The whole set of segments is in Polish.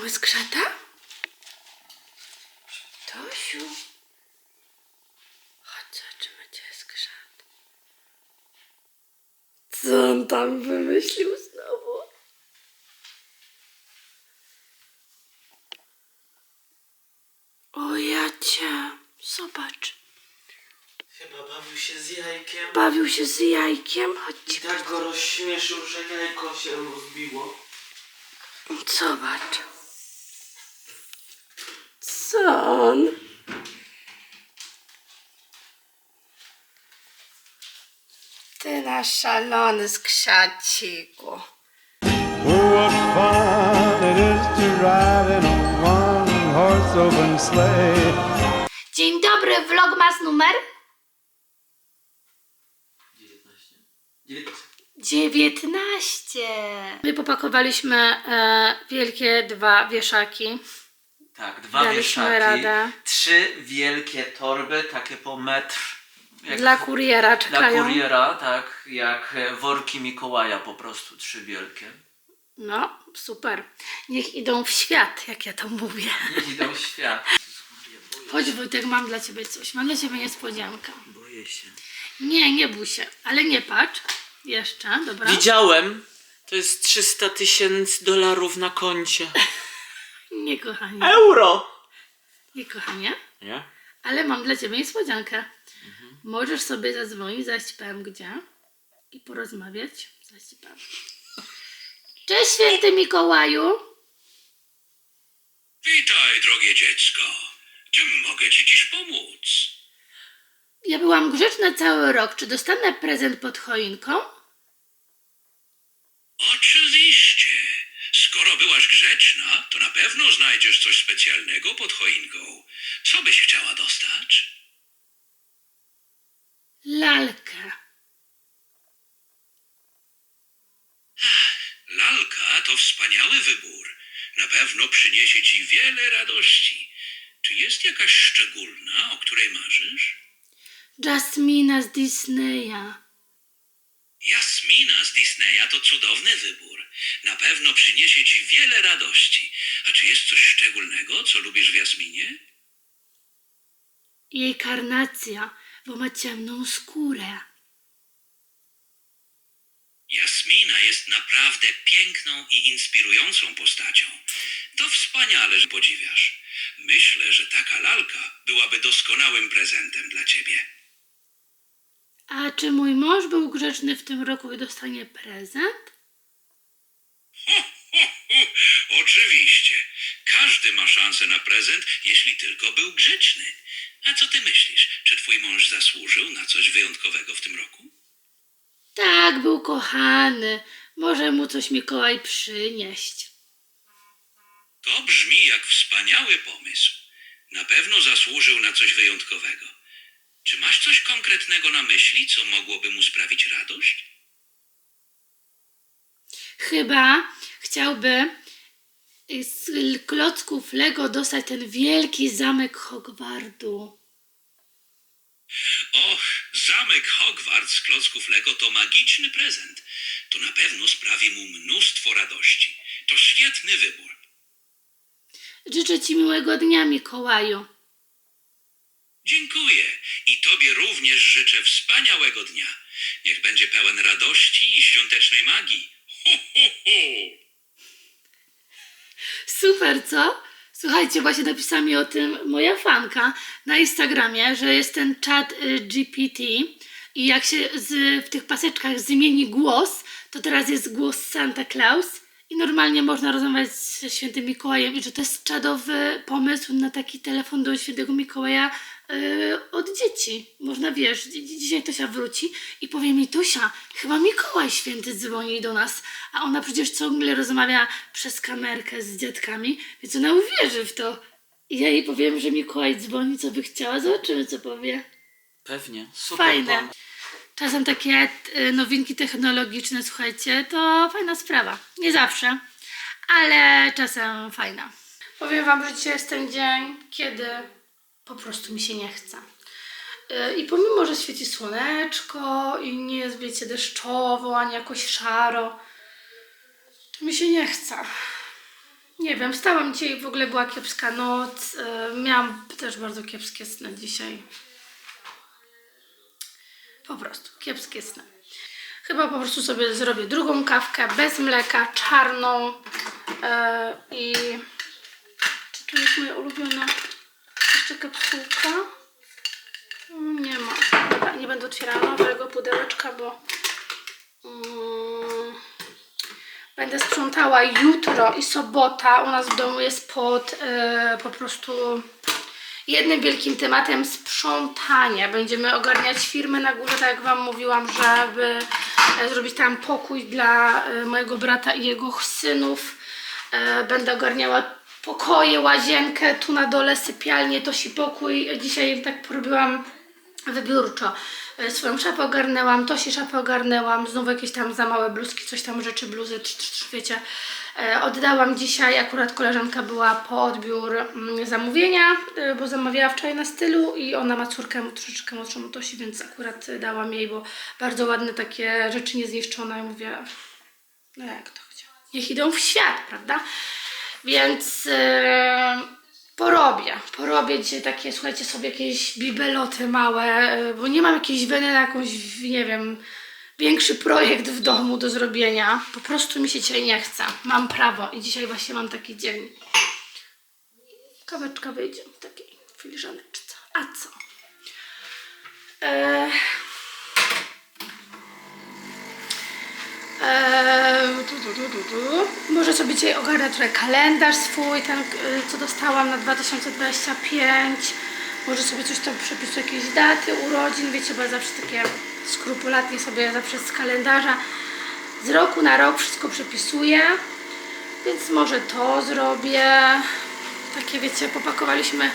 Mamy skrzata? Tosiu. Chodź, zobaczymy, gdzie jest skrzat. Co on tam wymyślił znowu? O ja cię, zobacz. Chyba bawił się z jajkiem. Bawił się z jajkiem. I Chodź, tak go rozśmieszył, że jajko się rozbiło. zobacz. Co on? Ty nasz szalony skrzaciku. What fun it is to ride in a one horse open sleigh. Dzień dobry, vlogmas numer 19. 19. 19. My popakowaliśmy e, wielkie dwa wieszaki. Tak, dwa Daliśmy wieszaki. radę. Trzy wielkie torby, takie po metr. Jak Dla kuriera dla czekają. kuriera, tak, jak e, worki Mikołaja po prostu, trzy wielkie. No, super. Niech idą w świat, jak ja to mówię. Niech idą w świat. Chodź Wojtek, mam dla ciebie coś. Mam dla ciebie niespodziankę. Boję się. Nie, nie bój się, ale nie patrz. Jeszcze, dobra? Widziałem. To jest 300 tysięcy dolarów na koncie. Nie, kochanie. Euro! Nie, kochanie. Nie? Ale mam dla ciebie niespodziankę. Możesz sobie zadzwonić, zaś ci powiem gdzie i porozmawiać. Zaś ci powiem. Cześć, święty Mikołaju. Witaj, drogie dziecko. Czym mogę ci dziś pomóc? Ja byłam grzeczna cały rok. Czy dostanę prezent pod choinką? Oczywiście. Byłaś grzeczna, to na pewno znajdziesz coś specjalnego pod choinką. Co byś chciała dostać? Lalkę. Lalka to wspaniały wybór. Na pewno przyniesie ci wiele radości. Czy jest jakaś szczególna, o której marzysz? Jasmina z Disneya. Jasmina z Disneya to cudowny wybór. Na pewno przyniesie ci wiele radości. A czy jest coś szczególnego, co lubisz w Jasminie? Jej karnacja, bo ma ciemną skórę. Jasmina jest naprawdę piękną i inspirującą postacią. To wspaniale, że podziwiasz. Myślę, że taka lalka byłaby doskonałym prezentem dla ciebie. A czy mój mąż był grzeczny w tym roku i dostanie prezent? Oczywiście. Każdy ma szansę na prezent, jeśli tylko był grzeczny. A co ty myślisz? Czy twój mąż zasłużył na coś wyjątkowego w tym roku? Tak, był kochany. Może mu coś Mikołaj przynieść. To brzmi jak wspaniały pomysł. Na pewno zasłużył na coś wyjątkowego. Czy masz coś konkretnego na myśli, co mogłoby mu sprawić radość? Chyba chciałby z klocków Lego dostać ten wielki zamek Hogwartu. Och, zamek Hogwarts z klocków Lego to magiczny prezent. To na pewno sprawi mu mnóstwo radości. To świetny wybór. Życzę Ci miłego dnia, Mikołaju. Dziękuję i Tobie również życzę wspaniałego dnia. Niech będzie pełen radości i świątecznej magii. Super, co? Słuchajcie, właśnie napisała mi o tym moja fanka na Instagramie, że jest ten czat y, GPT i jak się z, w tych paseczkach zmieni głos, to teraz jest głos Santa Claus i normalnie można rozmawiać ze świętym Mikołajem i że to jest czadowy pomysł na taki telefon do świętego Mikołaja y, od dzieci. Można, wiesz, dzi- dzi- dzisiaj Tosia wróci i powie mi, Tosia, chyba Mikołaj święty dzwoni do nas, a ona przecież ciągle rozmawia przez kamerkę z dziadkami, więc ona uwierzy w to. I ja jej powiem, że Mikołaj dzwoni, co by chciała, zobaczymy, co powie. Pewnie. Super Fajne. Czasem takie y, nowinki technologiczne, słuchajcie, to fajna sprawa. Nie zawsze, ale czasem fajna. Powiem Wam, że dzisiaj jest ten dzień, kiedy po prostu mi się nie chce. Y, I pomimo, że świeci słoneczko i nie jest, wiecie, deszczowo, ani jakoś szaro, to mi się nie chce. Nie wiem, wstałam dzisiaj w ogóle była kiepska noc. e, Miałam też bardzo kiepskie sny dzisiaj. Po prostu kiepskie sny. Chyba po prostu sobie zrobię drugą kawkę bez mleka, czarną. e, I czy tu jest moja ulubiona jeszcze kapsułka? Mm, Nie ma. Nie będę otwierała nowego pudełeczka, bo mm, będę sprzątała jutro i sobota. U nas w domu jest pod e, po prostu jednym wielkim tematem sprzątania. Będziemy ogarniać firmę na górze, tak jak Wam mówiłam, żeby e, zrobić tam pokój dla e, mojego brata i jego synów. E, Będę ogarniała pokoje, łazienkę, tu na dole sypialnię, to się pokój. Dzisiaj tak porobiłam wybiórczo. Swoją szafę ogarnęłam, to się szafę ogarnęłam, znowu jakieś tam za małe bluzki, coś tam rzeczy, bluzy, trz, wiecie. E, Oddałam dzisiaj, akurat koleżanka była po odbiór mm, zamówienia, e, bo zamawiała wczoraj na stylu i ona ma córkę troszeczkę młodszą od Tosi, więc akurat dałam jej, bo bardzo ładne takie rzeczy niezniszczone. I mówię, no jak to chciała. Niech idą w świat, prawda? Więc e, porobię. Porobię dzisiaj takie, słuchajcie, sobie jakieś bibeloty małe, bo nie mam jakiejś weny na jakąś, nie wiem, większy projekt w domu do zrobienia. Po prostu mi się dzisiaj nie chce. Mam prawo i dzisiaj właśnie mam taki dzień. Kaweczka wyjdzie w takiej filiżaneczce. A co? Eee, Eee. Może sobie dzisiaj ogarnę trochę kalendarz swój, ten y, co dostałam na 2025. Może sobie coś tam przepisuję, jakieś daty urodzin, wiecie, bo ja zawsze takie skrupulatnie sobie zawsze z kalendarza z roku na rok wszystko przepisuję. Więc może to zrobię. Takie wiecie, popakowaliśmy.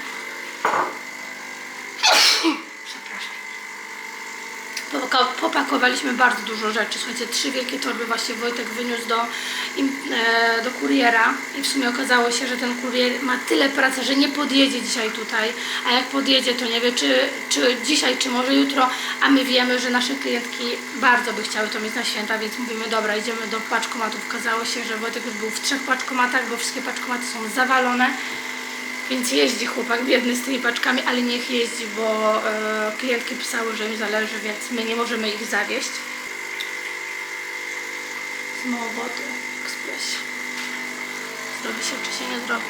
Popakowaliśmy bardzo dużo rzeczy. Słuchajcie, trzy wielkie torby właśnie Wojtek wyniósł do, e, do kuriera i w sumie okazało się, że ten kurier ma tyle pracy, że nie podjedzie dzisiaj tutaj, a jak podjedzie, to nie wie, czy, czy dzisiaj, czy może jutro, a my wiemy, że nasze klientki bardzo by chciały to mieć na święta, więc mówimy, dobra, idziemy do paczkomatów. Okazało się, że Wojtek już był w trzech paczkomatach, bo wszystkie paczkomaty są zawalone. Więc jeździ chłopak biedny z tymi paczkami, ale niech jeździ, bo e, klientki pisały, że im zależy, więc my nie możemy ich zawieść. Znowu wody w ekspresie. Zrobi się czy się nie zrobi?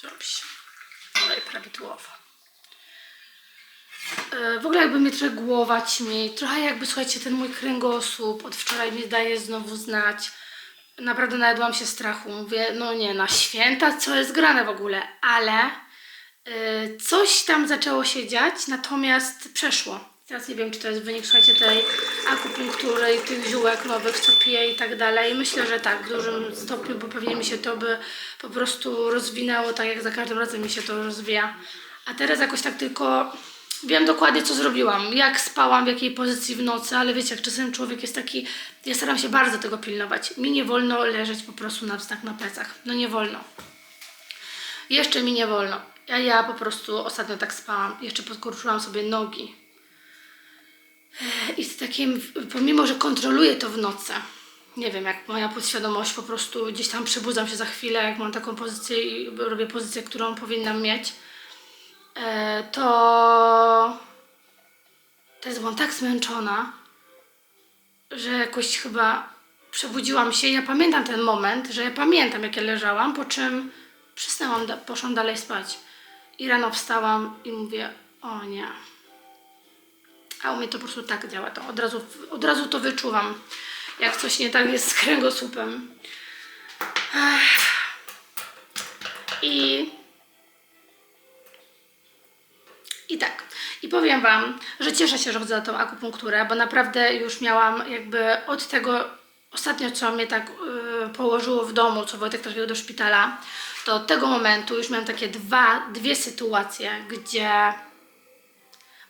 Zrobi się. I prawidłowo. E, W ogóle jakby mnie trochę głowa ćmi, trochę jakby, słuchajcie, ten mój kręgosłup od wczoraj mi daje znowu znać. Naprawdę najadłam się strachu. Mówię, no nie, na święta, co jest grane w ogóle, ale y, coś tam zaczęło się dziać, natomiast przeszło. Teraz nie wiem, czy to jest wynik, słuchajcie, tej akupunktury i tych ziółek nowych, co piję i tak dalej. Myślę, że tak, w dużym stopniu, bo pewnie mi się to by po prostu rozwinęło, tak jak za każdym razem mi się to rozwija. A teraz jakoś tak tylko wiem dokładnie, co zrobiłam, jak spałam, w jakiej pozycji w nocy, ale wiecie, jak czasem człowiek jest taki, ja staram się bardzo tego pilnować. Mi nie wolno leżeć po prostu na wstak na plecach. No nie wolno. Jeszcze mi nie wolno. Ja, ja po prostu ostatnio tak spałam. Jeszcze podkurczyłam sobie nogi. I z takim, pomimo, że kontroluję to w nocy, nie wiem, jak moja podświadomość po prostu gdzieś tam przebudzam się za chwilę, jak mam taką pozycję i robię pozycję, którą powinnam mieć, to teraz byłam tak zmęczona, że jakoś chyba przebudziłam się. Ja pamiętam ten moment, że ja pamiętam, jak ja leżałam, po czym przysnęłam, poszłam dalej spać. I rano wstałam i mówię, o nie. A u mnie to po prostu tak działa. To od razu, od razu to wyczuwam, jak coś nie tak jest z kręgosłupem. Ech. I I tak. I powiem Wam, że cieszę się, że chodzę na tą akupunkturę, bo naprawdę już miałam jakby od tego ostatnio, co mnie tak yy, położyło w domu, co Wojtek trafił do szpitala, to od tego momentu już miałam takie dwa, dwie sytuacje, gdzie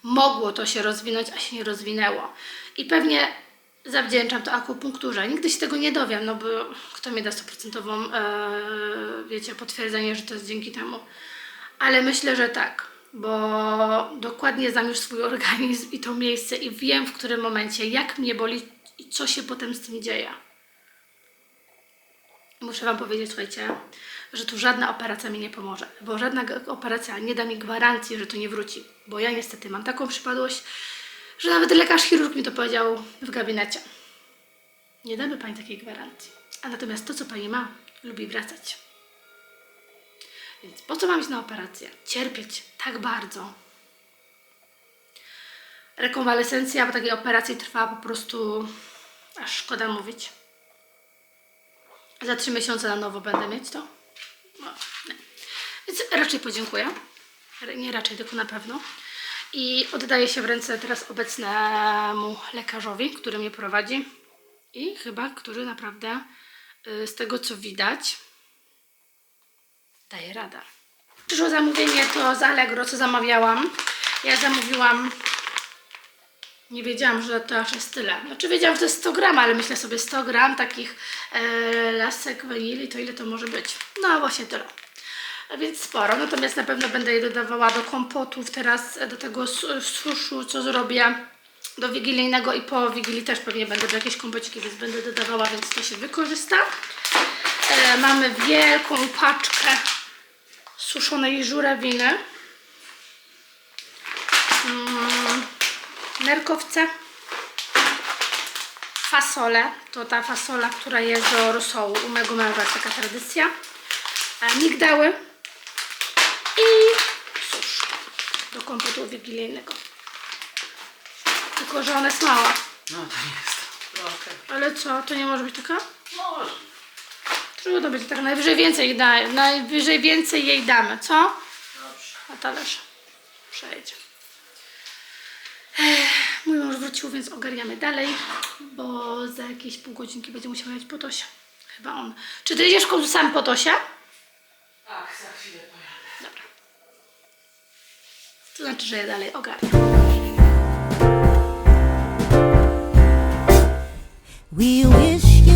mogło to się rozwinąć, a się nie rozwinęło. I pewnie zawdzięczam to akupunkturze. Nigdy się tego nie dowiem, no bo kto mi da 100% yy, wiecie, potwierdzenie, że to jest dzięki temu. Ale myślę, że tak, bo dokładnie znam już swój organizm i to miejsce i wiem w którym momencie, jak mnie boli i co się potem z tym dzieje. Muszę Wam powiedzieć, słuchajcie, że tu żadna operacja mi nie pomoże, bo żadna operacja nie da mi gwarancji, że to nie wróci. Bo ja niestety mam taką przypadłość, że nawet lekarz chirurg mi to powiedział w gabinecie. Nie damy Pani takiej gwarancji. A natomiast to, co Pani ma, lubi wracać. Więc po co mam iść na operację? Cierpieć tak bardzo. Rekonwalescencja po takiej operacji trwa po prostu aż szkoda mówić. Za trzy miesiące na nowo będę mieć to. No, nie. Więc raczej podziękuję. Nie raczej, tylko na pewno. I oddaję się w ręce teraz obecnemu lekarzowi, który mnie prowadzi. I chyba, który naprawdę y, z tego co widać daje radę. Przyszło zamówienie to z Allegro, co zamawiałam. Ja zamówiłam nie wiedziałam, że to aż jest tyle. Znaczy wiedziałam, że to jest 100 gram, ale myślę sobie 100 gram takich e, lasek wanilii, to ile to może być? No właśnie tyle. A więc sporo, natomiast na pewno będę je dodawała do kompotów teraz, e, do tego suszu, co zrobię do wigilijnego i po wigilii też pewnie będę jakieś kompociki, więc będę dodawała, więc to się wykorzysta. E, mamy wielką paczkę suszonej żurawiny. Mm, nerkowce, fasole, to ta fasola, która jest do rosołu u mego męża, taka tradycja, a migdały i susz do kompotu wigilijnego. Tylko, że ona jest mała. No to nie jest. Trochę. Ale co, to nie może być taka? Może. Trudno będzie tak, najwyżej więcej, jej da, najwyżej więcej jej damy, co? Dobrze. Na talerz. Przejedzie. Ech, Mój mąż wrócił, więc ogarniamy dalej, bo za jakieś pół godzinki będzie musiał jechać po Tosia. Chyba on. Czy ty jedziesz sam po Tosia? Tak, za chwilę pojadę. Dobra. To znaczy, że ja dalej ogarniam. We wish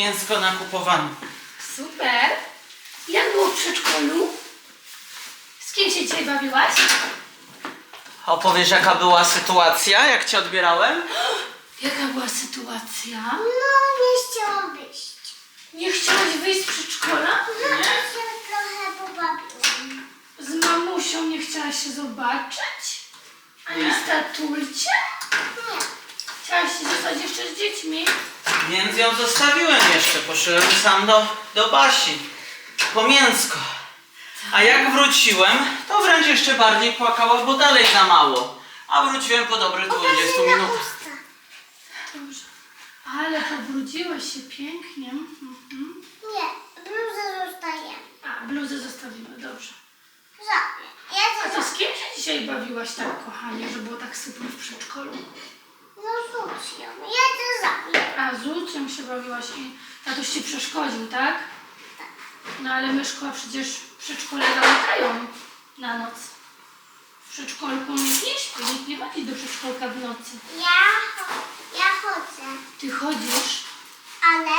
Mięsko nakupowane. Super. Jak było w przedszkolu? Z kim się dzisiaj bawiłaś? Opowiesz jaka była sytuacja, jak cię odbierałem? Jaka była sytuacja? No, nie chciałam wyjść. Nie chciałaś wyjść z przedszkola? No, się trochę pobawiłam. Z mamusią nie chciałaś się zobaczyć? Ani Nie. z tatulciem? Nie. Chciałaś się zostać jeszcze z dziećmi? Więc ją zostawiłem jeszcze, poszedłem sam do, do Basi. Po mięsko. A jak wróciłem, to wręcz jeszcze bardziej płakała, bo dalej za mało. A wróciłem po dobrych 20 Pokaż mi na minutach. Dobrze. Ale pobrudziłaś się pięknie. Mhm. Nie, bluzę zostaje. A, bluzę zostawimy, dobrze. Żadne. Ja A to z kim się dzisiaj bawiłaś tak, kochanie, że było tak super w przedszkolu? No, rzuć ją. Ja to zabiję. A z się bawiłaś i tatuś ci przeszkodził, tak? No ale myszko, przecież w przedszkole zamykają na noc. W przedszkolku nikt nie śpi, nikt nie chodzi do przedszkolka w nocy. Ja, cho- ja chodzę. Ty chodzisz, Ale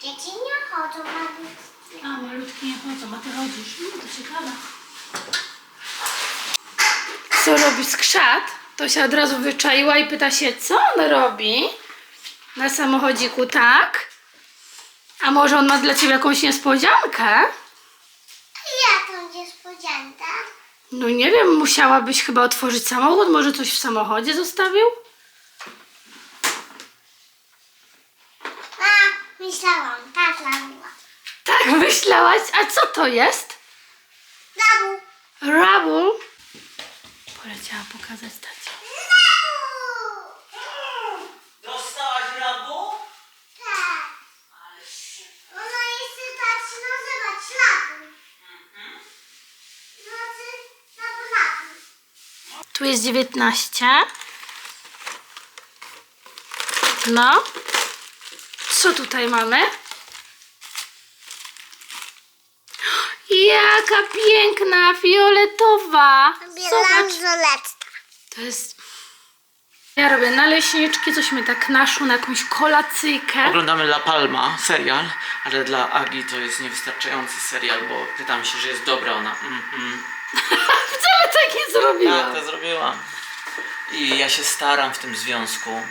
dzieci nie chodzą malutkie. a malutki nie chodzą, a ty chodzisz. No to ciekawe. Co robi skrzat? To się od razu wyczaiła i pyta się, co on robi na samochodziku, tak? A może on ma dla ciebie jakąś niespodziankę? Jaką niespodziankę? No nie wiem, musiałabyś chyba otworzyć samochód, może coś w samochodzie zostawił? A, Myślałam, tak labuła. Tak myślałaś? A co to jest? Labu. Rubble. Poleciała pokazać tacie. Labu. Dostałaś rabu? Tak. Ona jeszcze tak się nazywać labu. Znaczy, labu, labu. Tu jest 19. No. Co tutaj mamy? Jaka piękna, fioletowa. Zobacz. To jest... Ja robię naleśniczki, cośmy tak naszło na jakąś kolacyjkę. Oglądamy La Palma, serial, ale dla Agi to jest niewystarczający serial, bo pytam się, że jest dobra ona. Mhm. Wcale tak nie zrobiłam. Tak, to zrobiłam. I ja się staram w tym związku,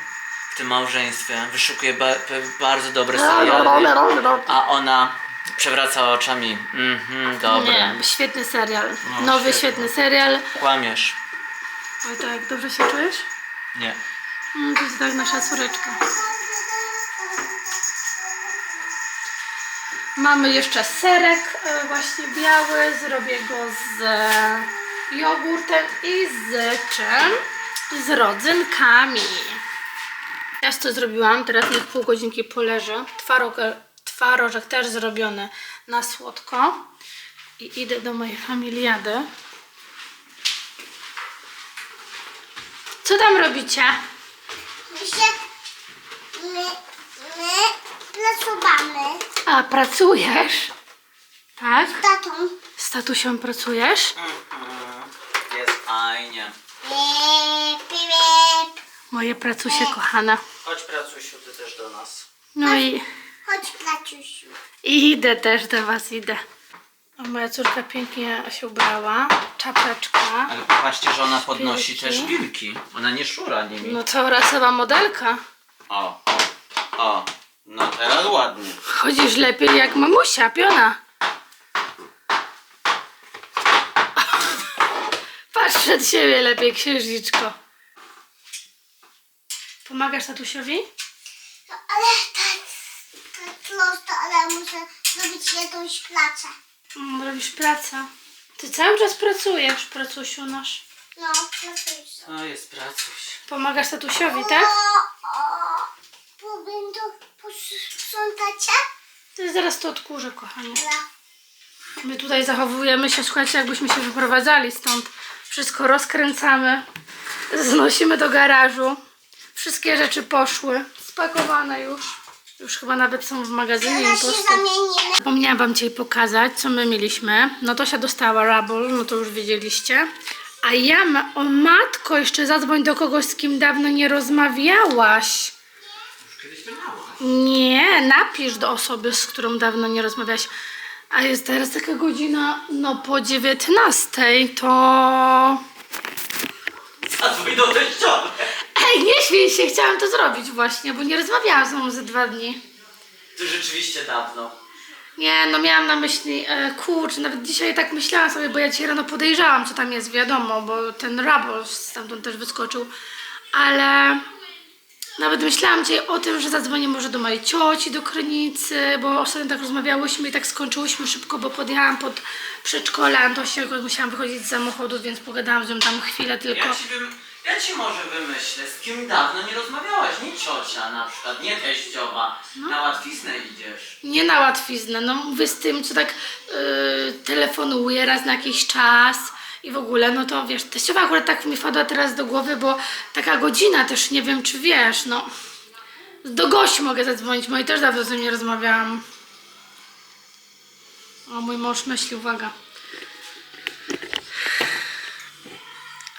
w tym małżeństwie, wyszukuję ba pe- bardzo dobre seriale, a ona przewraca oczami. Mhm, dobre. Nie, świetny serial. No, Nowy, świetny. świetny serial. Kłamiesz. Oj tak, dobrze się czujesz? Nie. Mm, To jest tak nasza córeczka. Mamy jeszcze serek e, właśnie biały. Zrobię go z e, jogurtem i z czym? Z rodzynkami. Ja to zrobiłam, teraz niech pół godzinki poleży. Twarog, twarożek też zrobiony na słodko. I idę do mojej familiady. Co tam robicie? My się, my, my pracowamy A, pracujesz? Tak? z tatą. Z tatusią pracujesz? Jest fajnie. Eee, pip, Moje pracusie kochana. Chodź pracusiu, ty też do nas. No i, Chodź, Placiusiu. i idę też do was, idę. O, moja córka pięknie się ubrała. Czapeczka. Ale popatrzcie, że ona podnosi Szpilki. też szpilki. Ona nie szura nimi. No to rasowa modelka. O, o, no teraz ładnie. Chodzisz lepiej jak mamusia, piona. Patrz przed siebie lepiej, księżniczko. Pomagasz tatusiowi? No, ale tak, tak prosto, ale muszę zrobić jakąś pracę. Mm, robisz pracę. Ty cały czas pracujesz, pracusiu nasz. No, Placiusiu. To jest pracuś. Pomagasz tatusiowi, tak? O, o, powinno posprzątacie? To zaraz to odkurzę, kochanie. My tutaj zachowujemy się, słuchajcie, jakbyśmy się wyprowadzali stąd. Wszystko rozkręcamy, znosimy do garażu. Wszystkie rzeczy poszły, spakowane już. Już chyba nawet są w magazynie Teraz się zamienimy. Zapomniałam wam dzisiaj pokazać, co my mieliśmy. No Tosia dostała Rubble, no to już wiedzieliście. A ja, ma- o matko, jeszcze zadzwoń do kogoś, z kim dawno nie rozmawiałaś. Nie, napisz do osoby, z którą dawno nie rozmawiałaś. A jest teraz taka godzina, no po 19, to... Zadzwoń do teściowej. Ej, nie śmiej się, chciałam to zrobić właśnie, bo nie rozmawiałam z nią ze dwa dni. To rzeczywiście dawno. Nie, no miałam na myśli, e, kurczę, nawet dzisiaj tak myślałam sobie, bo ja dzisiaj rano podejrzałam, co tam jest, wiadomo, bo ten Rubble stamtąd też wyskoczył, ale nawet myślałam dzisiaj o tym, że zadzwonię może do mojej cioci do Krynicy, bo ostatnio tak rozmawiałyśmy i tak skończyłyśmy szybko, bo podjechałam pod przedszkole Antosia, jakoś musiałam wychodzić z samochodu, więc pogadałam z nią tam chwilę tylko. Ja ci, wym... ja ci może wymyślę, z kim dawno nie rozmawiałaś. Nie ciocia na przykład, nie teściowa. Na łatwiznę idziesz. Nie na łatwiznę, no mówię z tym, co tak yy, telefonuję raz na jakiś czas i w ogóle, no to wiesz, teściowa akurat tak mi wpadła teraz do głowy, bo taka godzina też, nie wiem czy wiesz, no do Gosi mogę zadzwonić, mojej też dawno z nim nie rozmawiałam. O, mój mąż myśli, uwaga.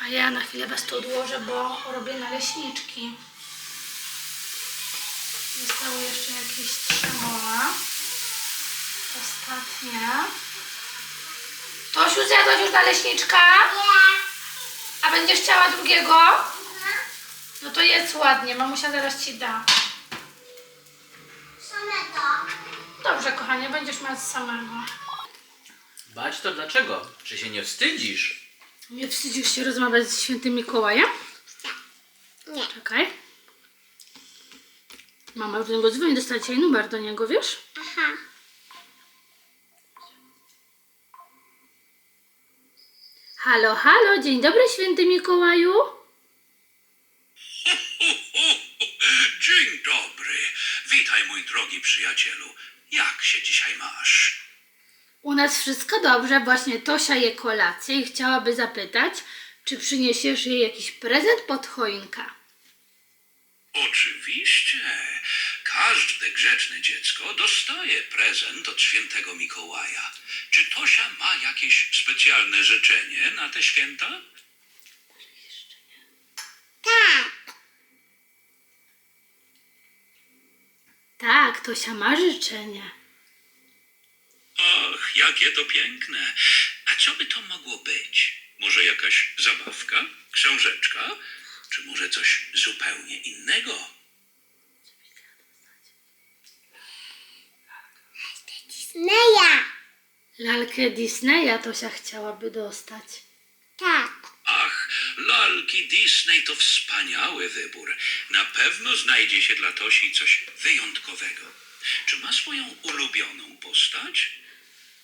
A ja na chwilę was tu odłożę, bo robię naleśniczki. Zostały jeszcze jakieś trzy moła. Ostatnie. Tosiu, zjadłaś już naleśniczka? A będziesz chciała drugiego? No to jedz ładnie, mamusia zaraz ci da. Samego. Dobrze, kochanie, będziesz miał z samego. Bać to dlaczego? Czy się nie wstydzisz? Nie wstydzisz się rozmawiać z świętym Mikołajem? Nie. Czekaj. Mama już do niego dzwoni, dostała dzisiaj numer do niego, wiesz? Aha. Halo, halo, dzień dobry święty Mikołaju. Dzień dobry. Witaj, mój drogi przyjacielu. Jak się dzisiaj masz? U nas wszystko dobrze, właśnie Tosia je kolację i chciałaby zapytać, czy przyniesiesz jej jakiś prezent pod choinka. Oczywiście. Każde grzeczne dziecko dostaje prezent od świętego Mikołaja. Czy Tosia ma jakieś specjalne życzenie na te święta? Tak. Tak, Tosia ma życzenie. Ach, jakie to piękne. A co by to mogło być? Może jakaś zabawka? Książeczka? Czy może coś zupełnie innego? Disneya. Lalkę Disneya Tosia chciałaby dostać. Tak. Ach, lalki Disney to wspaniały wybór. Na pewno znajdzie się dla Tosi coś wyjątkowego. Czy ma swoją ulubioną postać?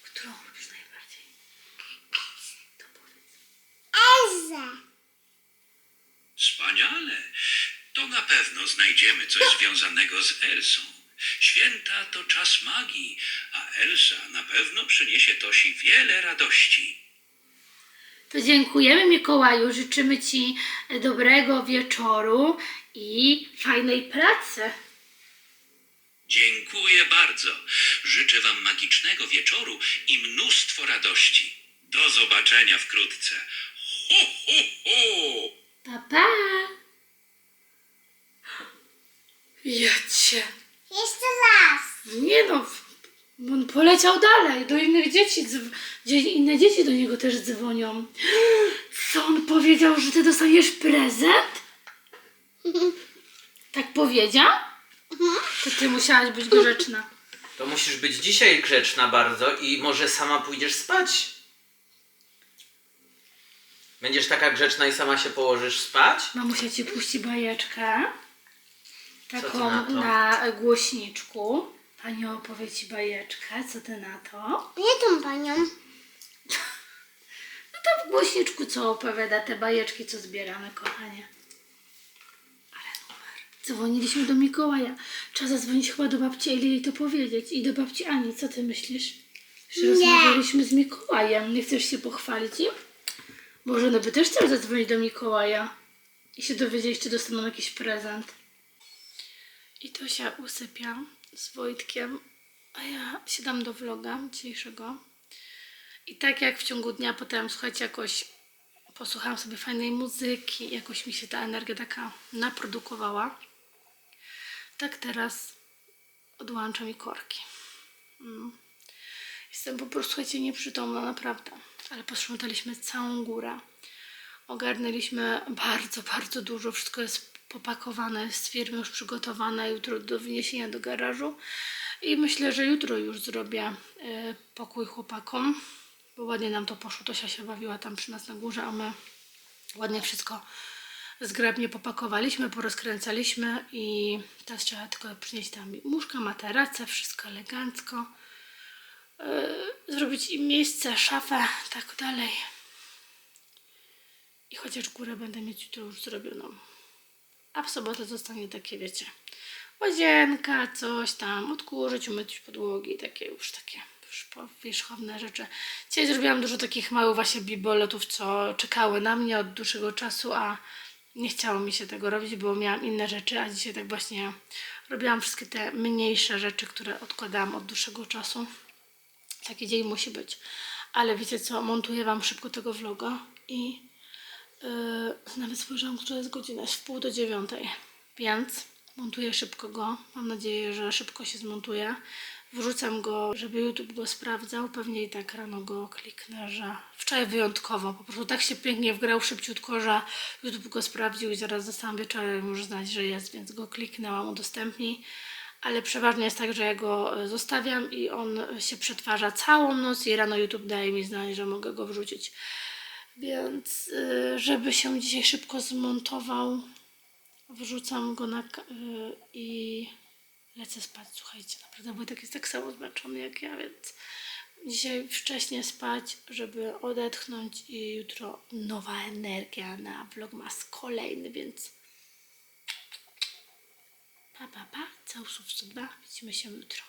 Którą lubisz najbardziej? To powiedz. Elza. Wspaniale. To na pewno znajdziemy coś związanego z Elsą. Święta to czas magii, a Elsa na pewno przyniesie Tosi wiele radości. To dziękujemy Mikołaju, życzymy Ci dobrego wieczoru i fajnej pracy. Dziękuję bardzo. Życzę Wam magicznego wieczoru i mnóstwo radości. Do zobaczenia wkrótce. Ho, ho, ho! Pa, pa. Ja cię. Jeszcze raz. Nie no, on poleciał dalej, do innych dzieci, dzw- dzie- inne dzieci do niego też dzwonią. Co on powiedział, że ty dostaniesz prezent? Tak powiedział? To ty musiałaś być grzeczna. To musisz być dzisiaj grzeczna bardzo i może sama pójdziesz spać. Będziesz taka grzeczna i sama się położysz spać? Mamusia ci puści bajeczkę. Taką na na głośniczku. Pani opowie ci bajeczkę, co ty na to? Nie tą panią. No to w głośniczku co opowiada te bajeczki, co zbieramy, kochanie. Ale numer. Dzwoniliśmy do Mikołaja. Trzeba zadzwonić chyba do babci Eli i to powiedzieć. I do babci Ani, co ty myślisz? Że Nie. rozmawialiśmy z Mikołajem. Nie chcesz się pochwalić im? Może one by też chciały zadzwonić do Mikołaja i się dowiedzieć, czy dostaną jakiś prezent. I to się usypia z Wojtkiem, a ja siadam do vloga dzisiejszego. I tak jak w ciągu dnia potem, słuchajcie, jakoś posłuchałam sobie fajnej muzyki, jakoś mi się ta energia taka naprodukowała, tak teraz odłącza mi korki. Mm. Jestem po prostu, słuchajcie, nieprzytomna, naprawdę. Ale posprzątaliśmy całą górę. Ogarnęliśmy bardzo, bardzo dużo. Wszystko jest popakowane, z firmy już przygotowane jutro do wyniesienia do garażu. I myślę, że jutro już zrobię e, pokój chłopakom, bo ładnie nam to poszło. Tosia się bawiła tam przy nas na górze, a my ładnie wszystko zgrabnie popakowaliśmy, porozkręcaliśmy i teraz trzeba tylko przynieść tam łóżka, materace, wszystko elegancko. Yy, zrobić im miejsce, szafę, tak dalej. I chociaż górę będę mieć jutro już zrobioną. A w sobotę zostanie takie, wiecie, łazienka, coś tam, odkurzyć, umyć podłogi, takie już takie już powierzchowne rzeczy. Dzisiaj zrobiłam dużo takich małych właśnie biboletów, co czekały na mnie od dłuższego czasu, a nie chciało mi się tego robić, bo miałam inne rzeczy, a dzisiaj tak właśnie robiłam wszystkie te mniejsze rzeczy, które odkładałam od dłuższego czasu. Taki dzień musi być. Ale wiecie co, montuję Wam szybko tego vloga i yy, nawet spojrzałam, która jest godzina, jest w pół do dziewiątej, więc montuję szybko go. Mam nadzieję, że szybko się zmontuje. Wrzucam go, żeby YouTube go sprawdzał. Pewnie i tak rano go kliknę, że wczoraj wyjątkowo. Po prostu tak się pięknie wgrał szybciutko, że YouTube go sprawdził i zaraz zostałam wieczorem już znać, że jest, więc go kliknęłam udostępnij. Ale przeważnie jest tak, że ja go e, zostawiam i on się przetwarza całą noc i rano YouTube daje mi znać, że mogę go wrzucić. Więc y, żeby się dzisiaj szybko zmontował, wrzucam go na y, i lecę spać, słuchajcie, naprawdę Wojtek jest tak samo zmęczony jak ja, więc dzisiaj wcześnie spać, żeby odetchnąć i jutro nowa energia na vlogmas kolejny, więc pa, pa, pa, całusów 102, widzimy się jutro.